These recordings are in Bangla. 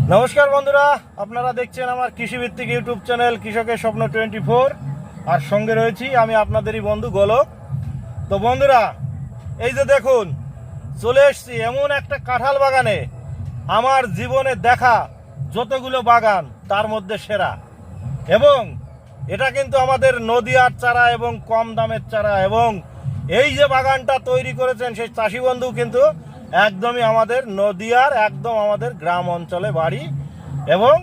নমস্কার বন্ধুরা, আপনারা দেখছেন আমার কৃষিভিত্তিক ইউটিউব চ্যানেল কৃষকের স্বপ্ন টোয়েন্টি ফোর। আর সঙ্গে রয়েছি আমি আপনাদেরই বন্ধু গোলক। তো বন্ধুরা, এই যে দেখুন, চলে এসছি এমন একটা কাঁঠাল বাগানে। আমার জীবনে দেখা যতগুলো বাগান, তার মধ্যে সেরা। এবং এটা কিন্তু আমাদের নদীয়ার চারা এবং কম দামের চারা। এবং এই যে বাগানটা তৈরি করেছেন সেই চাষি বন্ধু কিন্তু একদমই আমাদের নদীয়ার, একদম আমাদের গ্রাম অঞ্চলে বাড়ি এবং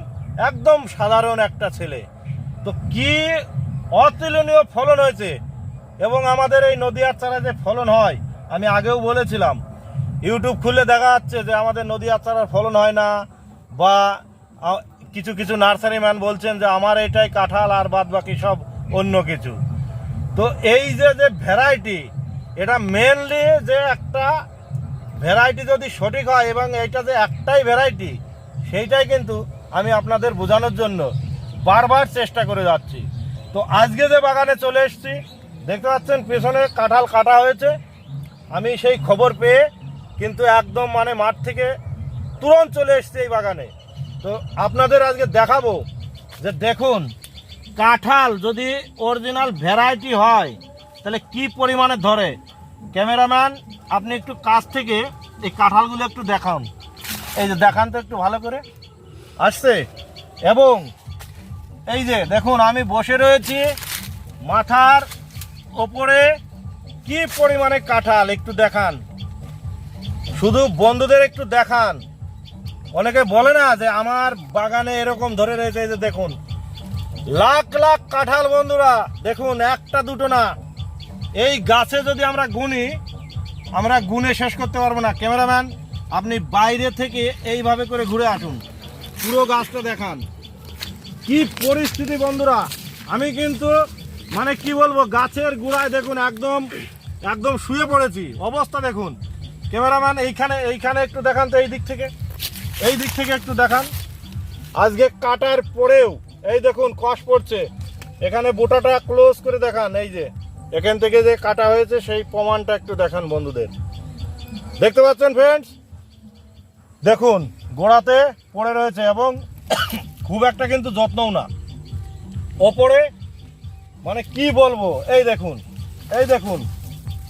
একদম সাধারণ একটা ছেলে। তো কি অতুলনীয় ফলন হয়েছে এবং আমাদের এই নদীয়ার চারা যে ফলন হয়, আমি আগেও বলেছিলাম। ইউটিউব খুলে দেখা যাচ্ছে যে আমাদের নদীয়ার চারার ফলন হয় না বা কিছু কিছু নার্সারি ম্যান বলছেন যে আমার এটাই কাঁঠাল আর বাদ বাকি সব অন্য কিছু। তো এই যে যে ভ্যারাইটি এটা মেনলি যে একটা ভ্যারাইটি যদি সঠিক হয় এবং এইটা যে একটাই ভ্যারাইটি সেইটাই কিন্তু আমি আপনাদের বোঝানোর জন্য বারবার চেষ্টা করে যাচ্ছি। তো আজকে যে বাগানে চলে এসেছি, দেখতে পাচ্ছেন পেছনে কাঁঠাল কাটা হয়েছে। আমি সেই খবর পেয়ে কিন্তু একদম মানে মাঠ থেকে তুরন্ত চলে এসেছি এই বাগানে। তো আপনাদের আজকে দেখাবো যে দেখুন, কাঁঠাল যদি অরিজিনাল ভ্যারাইটি হয়, তাহলে কি পরিমাণে ধরে? ক্যামেরাম্যান, আপনি একটু কাছ থেকে এই কাঁঠালগুলো একটু দেখান। এই যে দেখান তো একটু ভালো করে। আসছে? এবং এই যে দেখুন, আমি বসে রয়েছি মাথার ওপরে। কি পরিমাণে কাঁঠাল? একটু দেখান। শুধু বন্ধুদের একটু দেখান। অনেকে বলে না যে আমার বাগানে এরকম ধরে রয়েছে, এই যে দেখুন। লাখ লাখ কাঁঠাল বন্ধুরা, দেখুন, একটা দুটো না। এই গাছে যদি আমরা গুনি, আমরা গুনে শেষ করতে পারব না। ক্যামেরাম্যান, আপনি বাইরে থেকে এইভাবে করে ঘুরে আসুন। পুরো গাছটা দেখান। কি পরিস্থিতি বন্ধুরা। আমি কিন্তু মানে কি বলব, গাছের গোড়ায় দেখুন, একদম একদম শুয়ে পড়েছি। অবস্থা দেখুন। ক্যামেরাম্যান, এইখানে এইখানে একটু দেখান তো এই দিক থেকে। এই দিক থেকে একটু দেখান। আজকে কাটার পরেও, এই দেখুন, কষ পড়ছে। এখানে বোটাটা ক্লোজ করে দেখান, এই যে। এখান থেকে যে কাটা হয়েছে, সেই প্রমাণটা একটু দেখান বন্ধুদের। দেখতে পাচ্ছেন ফ্রেন্ডস দেখুন, গোড়াতে পড়ে রয়েছে এবং খুব একটা কিন্তু যত্নও না। ওপরে মানে কি বলব? এই দেখুন এই দেখুন,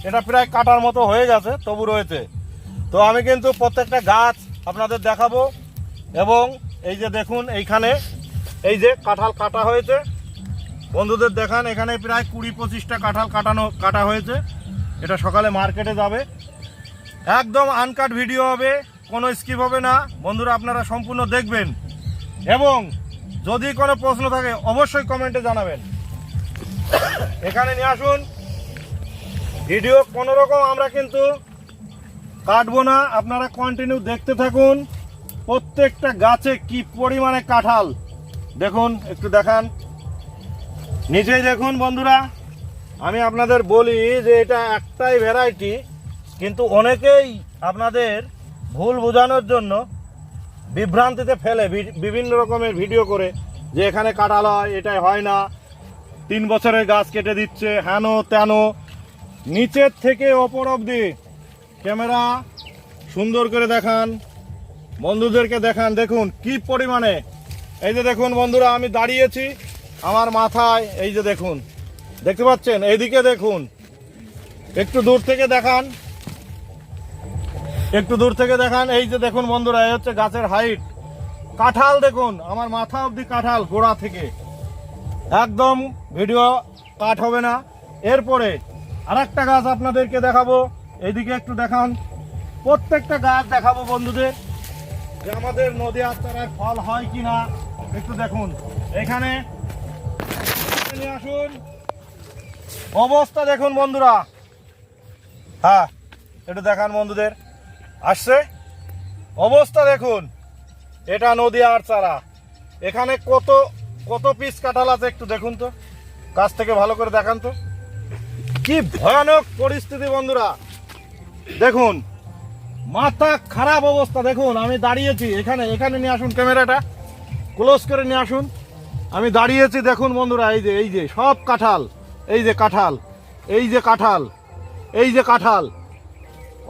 এটা প্রায় কাটার মতো হয়ে গেছে, তবু রয়েছে। তো আমি কিন্তু প্রত্যেকটা গাছ আপনাদের দেখাবো এবং এই যে দেখুন, এইখানে এই যে কাঁঠাল কাটা হয়েছে বন্ধুদের দেখান, এখানে প্রায় কুড়ি পঁচিশটা কাঁঠাল কাটানো, কাটা হয়েছে। এটা সকালে মার্কেটে যাবে। একদম আনকাট ভিডিও হবে, কোনো স্কিপ হবে না। বন্ধুরা, আপনারা সম্পূর্ণ দেখবেন। এবং যদি কোনো প্রশ্ন থাকে, অবশ্যই কমেন্টে জানাবেন। এখানে নিয়ে আসুন। ভিডিও কোনো রকম আমরা কিন্তু কাটবো না। আপনারা কন্টিনিউ দেখতে থাকুন। প্রত্যেকটা গাছে কি পরিমাণে কাঁঠাল? দেখুন, একটু দেখান। নিচেই দেখুন বন্ধুরা, আমি আপনাদের বলি যে এটা একটাই ভ্যারাইটি কিন্তু অনেকেই আপনাদের ভুল বোঝানোর জন্য বিভ্রান্তিতে ফেলে বিভিন্ন রকমের ভিডিও করে যে এখানে কাটাল হয়, এটাই হয় না। তিন বছরের গাছ কেটে দিচ্ছে, হেন তেন। নিচের থেকে ওপর অবধি ক্যামেরা সুন্দর করে দেখান, বন্ধুদেরকে দেখান, দেখুন কি পরিমাণে। এই যে দেখুন বন্ধুরা, আমি দাঁড়িয়েছি আমার মাথায়, এই যে দেখুন, দেখতে পাচ্ছেন? এইদিকে দেখুন, একটু দূর থেকে দেখান। একটু দূর থেকে দেখান। এই যে দেখুন বন্ধুরা, এই হচ্ছে গাছের হাইট কাঁঠাল দেখুন, আমার মাথা অবধি কাঁঠাল গোড়া থেকে। একদম ভিডিও কাট হবে না। এরপরে আরেকটা গাছ আপনাদেরকে দেখাবো। এইদিকে একটু দেখান। প্রত্যেকটা গাছ দেখাবো বন্ধুদের, যে আমাদের নদী আত্মার ফল হয় কি না একটু দেখুন। এখানে আসুন। অবস্থা দেখুন বন্ধুরা। হ্যাঁ একটু দেখান বন্ধুদের। আসছে? অবস্থা দেখুন। এটা নদী আর চারা এখানে কত কত পিস কাঁঠাল আছে একটু দেখুন তো। কাছ থেকে ভালো করে দেখান তো। কি ভয়ানক পরিস্থিতি বন্ধুরা। দেখুন, মাথা খারাপ অবস্থা দেখুন। আমি দাঁড়িয়েছি। এখানে এখানে নিয়ে আসুন ক্যামেরাটা। ক্লোজ করে নিয়ে আসুন। আমি দাঁড়িয়েছি, দেখুন বন্ধুরা, এই যে এই যে, সব কাঁঠাল, এই যে কাঁঠাল, এই যে কাঁঠাল, এই যে কাঁঠাল।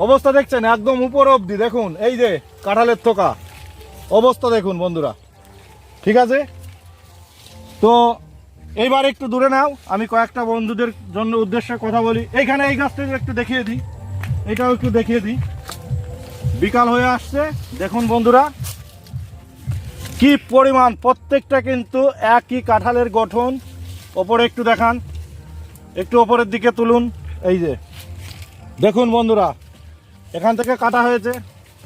অবস্থা দেখছেন? একদম উপর অবধি, দেখুন, এই যে কাঁঠালের থোকা। অবস্থা দেখুন বন্ধুরা। ঠিক আছে? তো এইবার একটু দূরে নাও। আমি কয়েকটা বন্ধুদের জন্য উদ্দেশ্যে কথা বলি। এইখানে এই গাছটা একটু দেখিয়ে দিই। এটাও একটু দেখিয়ে দিই। বিকাল হয়ে আসছে। দেখুন বন্ধুরা কি পরিমাণ, প্রত্যেকটা কিন্তু একই কাঁঠালের গঠন। ওপরে একটু দেখান, একটু ওপরের দিকে তুলুন, এই যে। দেখুন বন্ধুরা, এখান থেকে কাটা হয়েছে,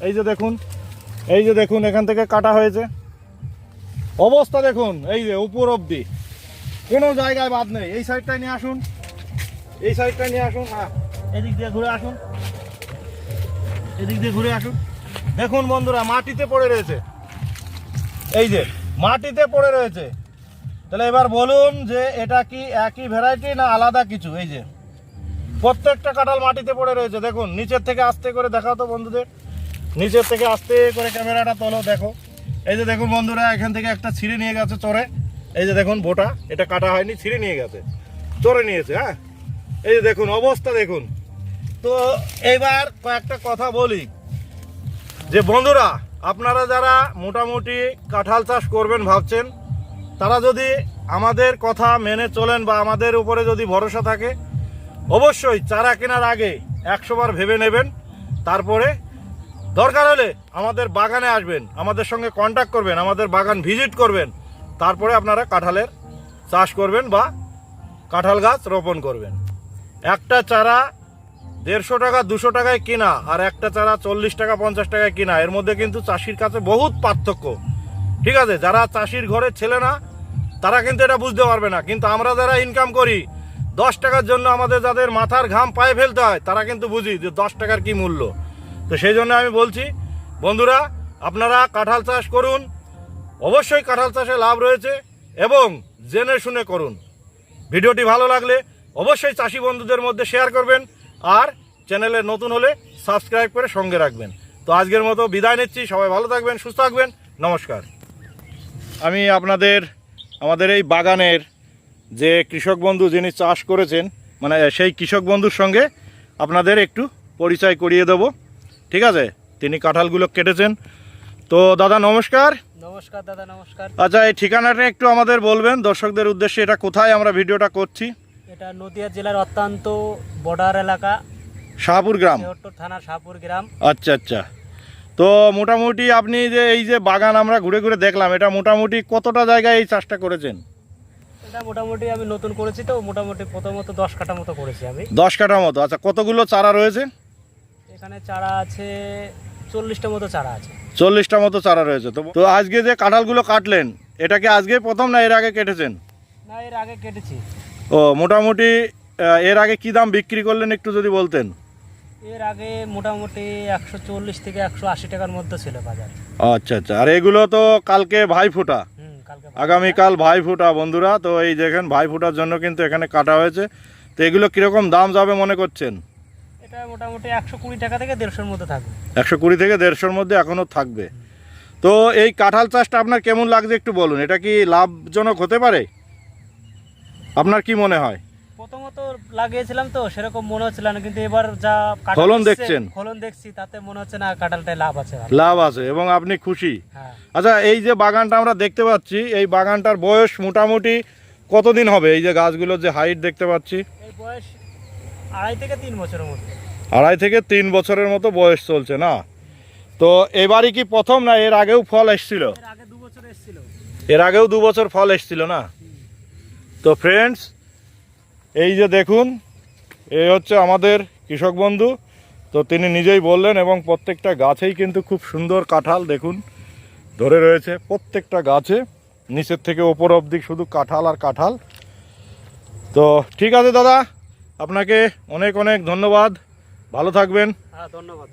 এই যে দেখুন, এই যে দেখুন, এখান থেকে কাটা হয়েছে। অবস্থা দেখুন, এই যে উপর অবধি। কোনো জায়গায় বাদ নেই। এই সাইডটায় নিয়ে আসুন, এই সাইডটায় নিয়ে আসুন হ্যাঁ এদিক দিয়ে ঘুরে আসুন, এদিক দিয়ে ঘুরে আসুন। দেখুন বন্ধুরা, মাটিতে পড়ে রয়েছে। এই যে, মাটিতে পড়ে রয়েছে। তাহলে এবার বলুন যে এটা কি একই ভ্যারাইটি না আলাদা কিছু? এই যে, প্রত্যেকটা কাঁঠাল মাটিতে পড়ে রয়েছে। দেখুন, নিচের থেকে আস্তে করে দেখাও তো বন্ধুদের। নিচের থেকে আস্তে করে ক্যামেরাটা তোলো, দেখো। এই যে দেখুন বন্ধুরা, এখান থেকে একটা ছিঁড়ে নিয়ে গেছে চরে। এই যে দেখুন বোটা, এটা কাটা হয়নি, ছিঁড়ে নিয়ে গেছে। চরে নিয়েছে হ্যাঁ? এই যে দেখুন, অবস্থা দেখুন। তো এইবার কয়েকটা কথা বলি। যে বন্ধুরা আপনারা যারা মোটামুটি কাঁঠাল চাষ করবেন ভাবছেন, তারা যদি আমাদের কথা মেনে চলেন বা আমাদের উপরে যদি ভরসা থাকে, অবশ্যই চারা কেনার আগে একশো বার ভেবে নেবেন। তারপরে দরকার হলে আমাদের বাগানে আসবেন, আমাদের সঙ্গে কন্ট্যাক্ট করবেন, আমাদের বাগান ভিজিট করবেন। তারপরে আপনারা কাঁঠালের চাষ করবেন বা কাঁঠাল গাছ রোপণ করবেন। একটা চারা দেড়শো টাকা, দুশো টাকায় কিনা আর একটা চারা চল্লিশ টাকা, পঞ্চাশ টাকায় কিনা। এর মধ্যে কিন্তু চাষির কাছে বহুত পার্থক্য। ঠিক আছে, যারা চাষির ঘরের ছেলে না, তারা কিন্তু এটা বুঝতে পারবে না। কিন্তু আমরা যারা ইনকাম করি, দশ টাকার জন্য আমাদের যাদের মাথার ঘাম পায়ে ফেলতে হয়, তারা কিন্তু বুঝি যে দশ টাকার কি মূল্য। তো সেই জন্য আমি বলছি, বন্ধুরা, আপনারা কাঁঠাল চাষ করুন, অবশ্যই কাঁঠাল চাষে লাভ রয়েছে এবং জেনে শুনে করুন। ভিডিওটি ভালো লাগলে অবশ্যই চাষি বন্ধুদের মধ্যে শেয়ার করবেন। আর চ্যানেলে নতুন হলে সাবস্ক্রাইব করে সঙ্গে রাখবেন। তো আজকের মতো বিদায় নিচ্ছি সবাই ভালো থাকবেন সুস্থ থাকবেন নমস্কার। আমি আপনাদের আমাদের এই বাগানের যে কৃষক বন্ধু যিনি চাষ করেছেন মানে সেই কৃষক বন্ধুর সঙ্গে আপনাদের একটু পরিচয় করিয়ে দেব। ঠিক আছে? তিনি কাঁঠালগুলো কেটেছেন। তো দাদা নমস্কার। নমস্কার দাদা নমস্কার। আচ্ছা এই ঠিকানাটা একটু আমাদের বলবেন। দর্শকদের উদ্দেশ্যে এটা কোথায় আমরা ভিডিওটা করছি? এটা নদিয়া জেলার অত্যন্ত বর্ডার এলাকা। শাহপুর গ্রাম? থানা শাহপুর গ্রাম। আচ্ছা আচ্ছা। তো মোটামুটি আপনি যে এই যে বাগান আমরা ঘুরে ঘুরে দেখলাম এটা মোটামুটি কতটা জায়গায় এই চাষটা করেছেন? এটা মোটামুটি আমি নতুন করেছি তো মোটামুটি প্রথমত দশ কাঠা মতো করেছি আমি। দশ কাঠার মতো। আচ্ছা কতগুলো চারা রয়েছে? এখানে চারা আছে চল্লিশটা মতো চারা আছে। চল্লিশটা মতো চারা রয়েছে। তো তো আজকে যে কাঁঠালগুলো কাটলেন এটা কি আজকে প্রথম না এর আগে কেটেছেন? না এর আগে কেটেছি। ও মোটামুটি এর আগে কি দাম বিক্রি করলেন একটু যদি বলতেন? এর আগে মোটামুটি একশো চল্লিশ থেকে একশো আশি টাকার মধ্যে ছিল বাজার। আচ্ছা আচ্ছা। আর এগুলো তো কালকে হুম কালকে আগামীকাল ভাইফোঁটা বন্ধুরা। তো এই দেখেন ভাই ভাইফোঁটার জন্য কিন্তু এখানে কাটা হয়েছে। তো এগুলো কীরকম দাম যাবে মনে করছেন? এটা মোটামুটি একশো কুড়ি টাকা থেকে দেড়শোর মধ্যে থাকবে। একশো কুড়ি থেকে দেড়শোর মধ্যে এখনও থাকবে। তো এই কাঁঠাল চাষটা আপনার কেমন লাগছে একটু বলুন। এটা কি লাভজনক হতে পারে? আপনার কি মনে হয়? প্রথমত লাগিয়েছিলাম তো সেরকম মনে হচ্ছিল না কিন্তু এবার যা ফলন দেখছেন? ফলন দেখছি তাতে মনে হচ্ছে না কাঁঠালটায় লাভ আছে লাভ আছে এবং আপনি খুশি? হ্যাঁ। আচ্ছা এই যে বাগানটা আমরা দেখতে পাচ্ছি এই বাগানটার বয়স মোটামুটি কতদিন হবে? এই যে গাছগুলোর যে হাইট দেখতে পাচ্ছি। এই বয়স আড়াই থেকে তিন বছরের মধ্যে আড়াই থেকে তিন বছরের মতো বয়স চলছে না? তো এবারই কি প্রথম না এর আগেও ফল এসছিল? আগে দু বছর এসেছিল। এর আগেও দু বছর ফল এসছিল না? তো ফ্রেন্ডস এই যে দেখুন এই হচ্ছে আমাদের কৃষক বন্ধু। তো তিনি নিজেই বললেন এবং প্রত্যেকটা গাছেই কিন্তু খুব সুন্দর কাঁঠাল দেখুন, ধরে রয়েছে প্রত্যেকটা গাছে। নিচের থেকে ওপর অবধি শুধু কাঁঠাল আর কাঁঠাল। তো ঠিক আছে দাদা, আপনাকে অনেক অনেক ধন্যবাদ। ভালো থাকবেন। হ্যাঁ ধন্যবাদ।